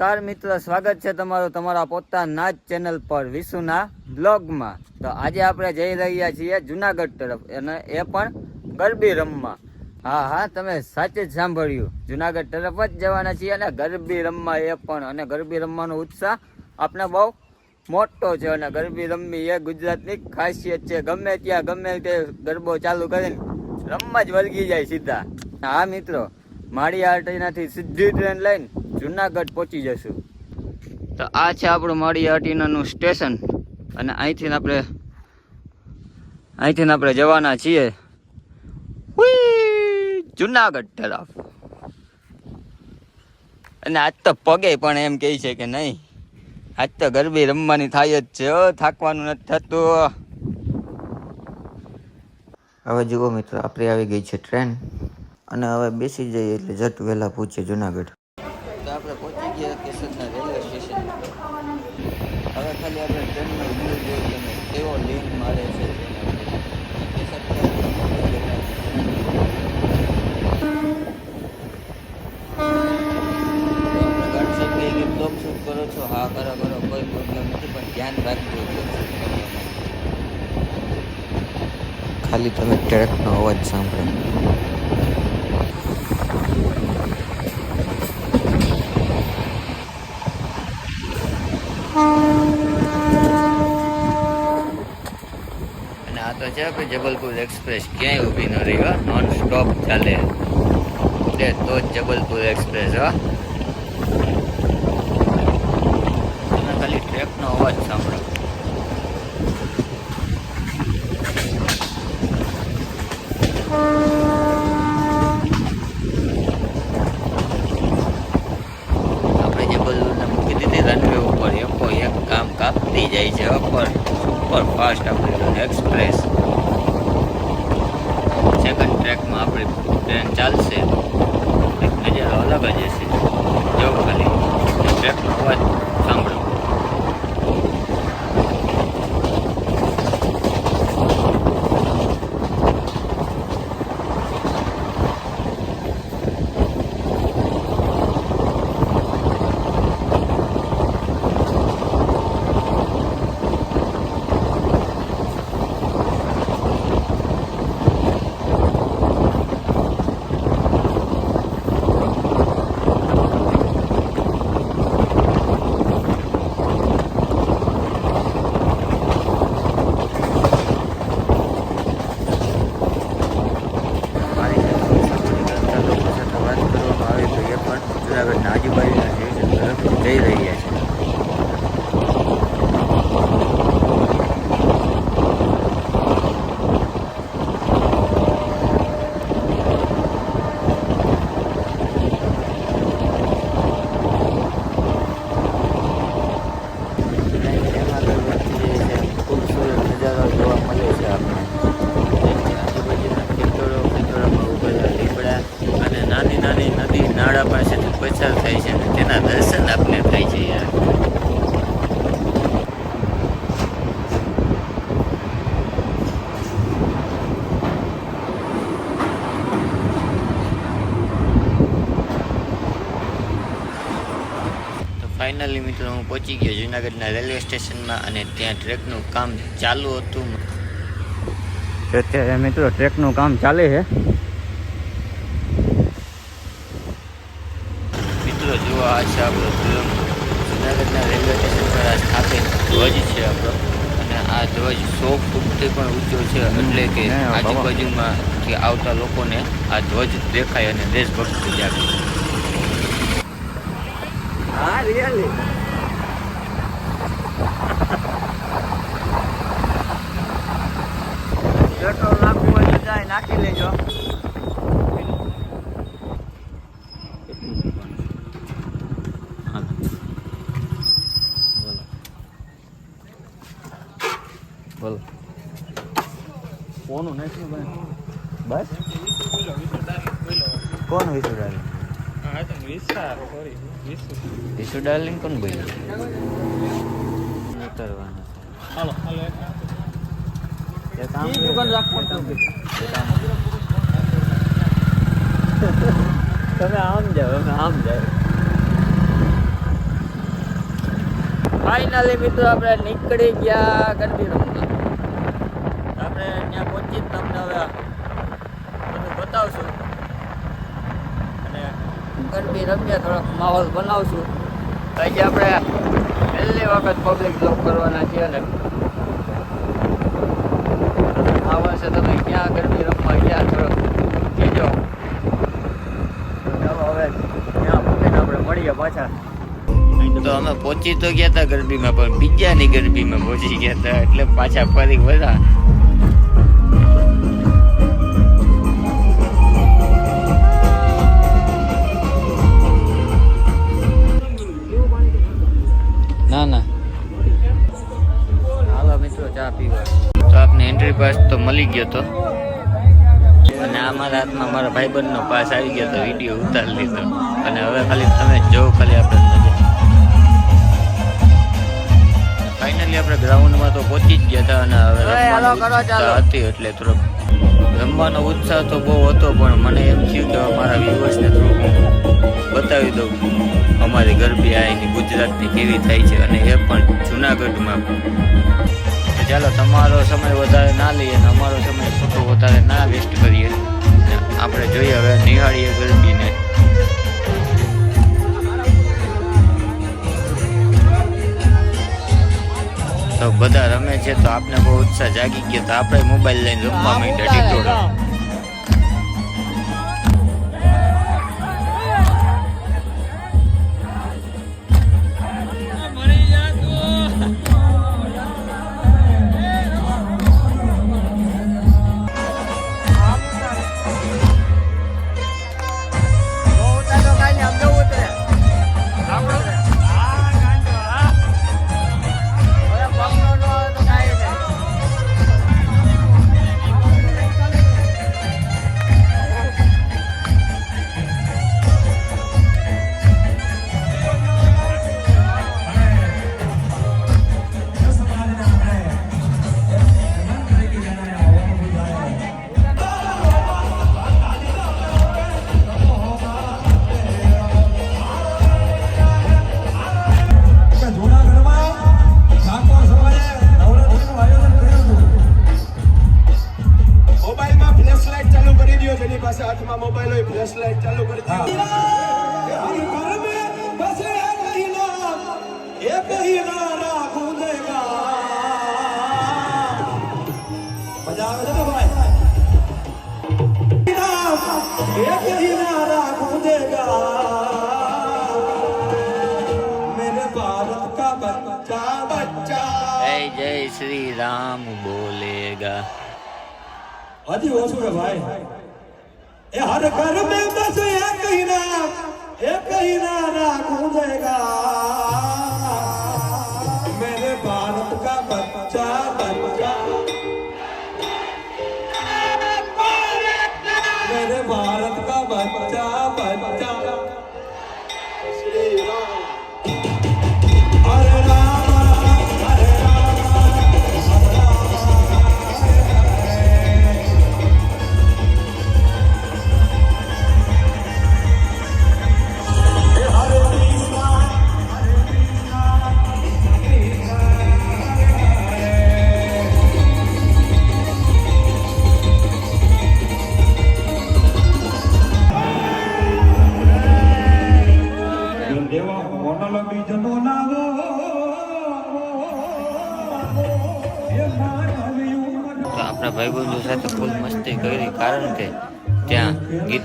નમસ્કાર મિત્રો, સ્વાગત છે તમારું તમારા પોતાના જ ચેનલ પર વિશુના બ્લોગમાં. તો આજે આપણે જઈ રહ્યા છીએ જુનાગઢ તરફ અને એ પણ ગરબી રમવા. હા હા, તમે સાચે જ સાંભળ્યું. જુનાગઢ તરફ જ જવાના છીએ અને ગરબી રમવા એ પણ. અને ગરબી રમવાનો ઉત્સાહ આપણે બહુ મોટો છે અને ગરબી રમવી એ ગુજરાતની ખાસિયત છે. ગમે ત્યાં ગમે તે ગરબો ચાલુ કરીને રમવા જ વળગી જાય સીધા. હા, મિત્રો માળી આરટીનાથી સીધી ટ્રેન લઈને જુનાગઢ પહોંચી જશું તો આ છે આપણું મળી આટીનાનું સ્ટેશન. અને અહીંથી આપણે અહીંથી આપણે જવાના છીએ. જુનાગઢ તરફ. અને આજ તો પગે પણ એમ કહે છે કે નહીં. આજ તો ગરબી રમવાની થાય જ છે થાકવાનું નથી થતું. હવે જુઓ મિત્રો આપણે આવી ગઈ છે ટ્રેન. અને હવે બેસી જઈએ એટલે જટ વહેલા પહોંચીએ જુનાગઢ તો આપણે પહોંચી ગયા કેશોદના રેલવે સ્ટેશન હવે ખાલી આપણે ટ્રેનનો વ્યૂ જોઈએ અને કેવો લીન મારે છે બ્લોગ શૂટ કરો છો હા કરો કરો કોઈ પ્રોબ્લેમ નથી પણ ધ્યાન રાખજો બ્લોગ શૂટ કરવામાં ખાલી તમે ટ્રેકનો અવાજ સાંભળો. અને આ તો છે જબલપુર એક્સપ્રેસ, ક્યાંય ઊભી ન રહી હો. નોન સ્ટોપ ચાલે. એટલે તો જ જબલપુર એક્સપ્રેસ હો. તમે ખાલી ટ્રેકનો અવાજ સાંભળો આપણે જબલપુરને મૂકી દીધી રનવે ઉપર એકો એક કામ કાપતી જાય છે. ઉપર સુપર ફાસ્ટ આપણી એક્સપ્રેસ સેકન્ડ ટ્રેકમાં આપણી ટ્રેન ચાલશે. એક નજારો અલગ જ હશે. જો ખાલી ટ્રેકનો અવાજ સાંભળો મારી સાથે લોકો સાથે વાત કરવામાં આવે તો એ પણ જુનાગઢના આજુબાજુના સ્ટેશન તરફ જઈ રહ્યા છે એમાં આગળ વધીએ છીએ. ખૂબસૂરત નજારો જોવા મળે છે આપણે આજુબાજુના ખેતરો ખેતરોમાં ઉભેલા લીમડા અને નાની નાની નદી નાળા પાસેથી પસાર થાય છે અને તેના દર્શન આપને થાય છે યાર તો ફાઇનલી મિત્રો હું પહોંચી ગયો જુનાગઢના રેલવે સ્ટેશનમાં અને ત્યાં ટ્રેકનું કામ ચાલુ હતું. અત્યારે મિત્રો ટ્રેકનું કામ ચાલે છે. મિત્રો જુઓ આ છે આપણો ધ્વજ જુનાગઢના રેલવે સ્ટેશન પર આ સ્થાપિત ધ્વજ છે આપણો. અને આ ધ્વજ સો ફૂટથી પણ ઊંચો છે. એટલે કે આજુબાજુમાં આવતા લોકોને આ ધ્વજ દેખાય અને દેશભક્તિ જાગે. હા રિયલી પેટ્રોલ નાખવું હોય જાય નાખી લેજો બોલો ફોન નથી ભાઈ બસ કોણ વિશુ ડાર્લિંગ ડાર્લિંગ કોણ બોલ્યું ઉતરવાના છે કામ તમે આમ જાઓ અમે આમ જાઓ ફાઇનલી મિત્રો આપણે નીકળી ગયા ગરબી રમવા આપણે ત્યાં પહોંચી જ તમને હવે બધું બતાવશું અને ગરબી રમ્યા થોડોક માહોલ બનાવશું તો આપણે પહેલી વખત પબ્લિક બ્લોક કરવાના છીએ અને આ વર્ષે તમે ક્યાં ગરબી રમવા ગયા થોડોક કહેજો. ચાલો હવે ત્યાં પૂછીને આપણે મળીએ પાછા. તો અમે પહોંચી તો ગયા હતા ગરબીમાં, પણ બીજાની ગરબીમાં પહોંચી ગયા હતા એટલે પાછા ફરી બધા ના ના. હાલો મિત્રો ચા પીવા. તો આપને એન્ટ્રી પાસ તો મળી ગયો તો. અને આ મારા હાથમાં મારા ભાઈબંધનો પાસ આવી ગયો તો વીડિયો ઉતારી લીધો. અને હવે ખાલી તમે જો ખાલી આપણે ફાઇનલી આપણે ગ્રાઉન્ડમાં તો પહોંચી જ ગયા હતા અને હવે હતી એટલે થોડોક રમવાનો ઉત્સાહ તો બહુ હતો, પણ મને એમ થયું કે મારા વ્યુઅર્સને થોડુંક હું બતાવી દઉં. અમારી ગરબી આ ગુજરાતની કેવી થાય છે અને એ પણ જુનાગઢમાં. ચાલો, તમારો સમય વધારે ના લઈએ અને અમારો સમય ખોટો વધારે ના વેસ્ટ કરીએ. આપણે જોઈએ હવે નિહાળીએ ગરબીને. તો બધા રમે છે તો આપને બહુ ઉત્સાહ જાગી ગયો તો આપણે મોબાઈલ લઈને રમવા માંડ્યા ટીટોળા. મેરે ભારત કા બચ્ચા બચ્ચા જય જય શ્રી રામ બોલેગા હજી ઓછું છે ભાઈ એ હર ઘર में बस एक ही नाम एक ही नारा गूंजेगा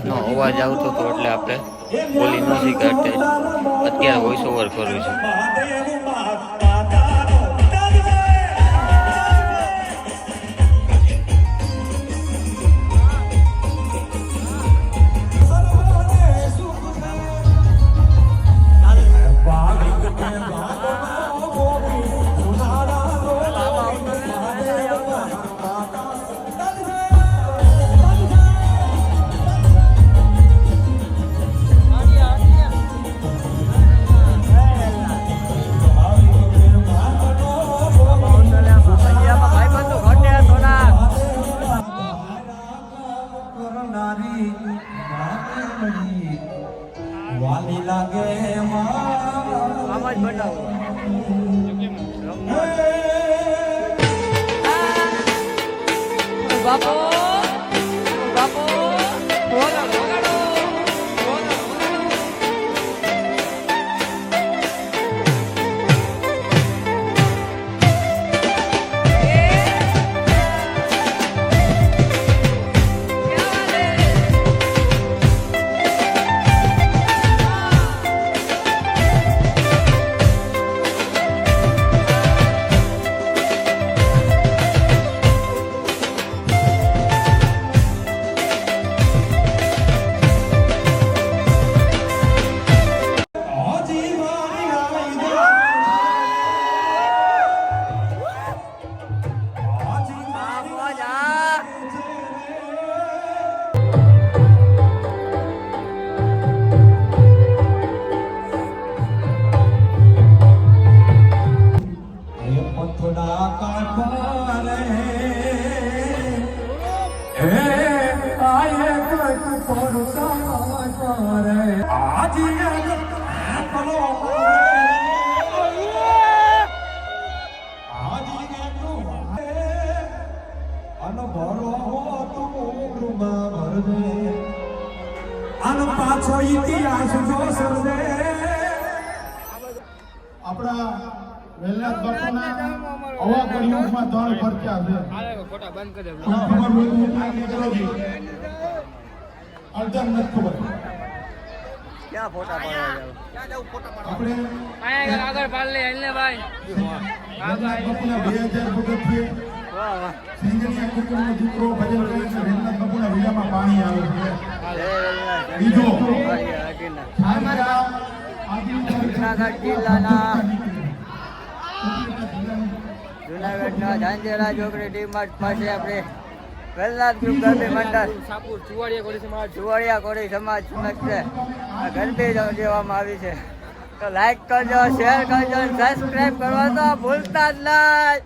ગીતનો અવાજ આવતો હતો એટલે આપણે બોલી ન કાઢતા અત્યારે વોઇસ ઓવર કરું છું. બનાવો પાછો ઇતિહાસ જો સરજે આપણા વેલનાથ બાપુના નથી ખબર. ક્યાં ફોટા પાડવા જાવ આપણે આગળ આગળ પાડ લે હાલ ભાઈ. જુનાગઢ જિલ્લાના જુનાગઢના ઝાંઝેરા ચોકડી ડી માર્ટ પાસે આપણે વેલનાથ ગ્રુપ ગરબી મંડળ. ચુવાડિયા સમાજ. ચુવાડિયા કોળી સમાજ સમજશે છે. ગરબી જેવામાં આવી છે. તો લાઈક કરજો શેર કરજો સબસ્ક્રાઈબ કરવા તો ભૂલતા જ નહીં.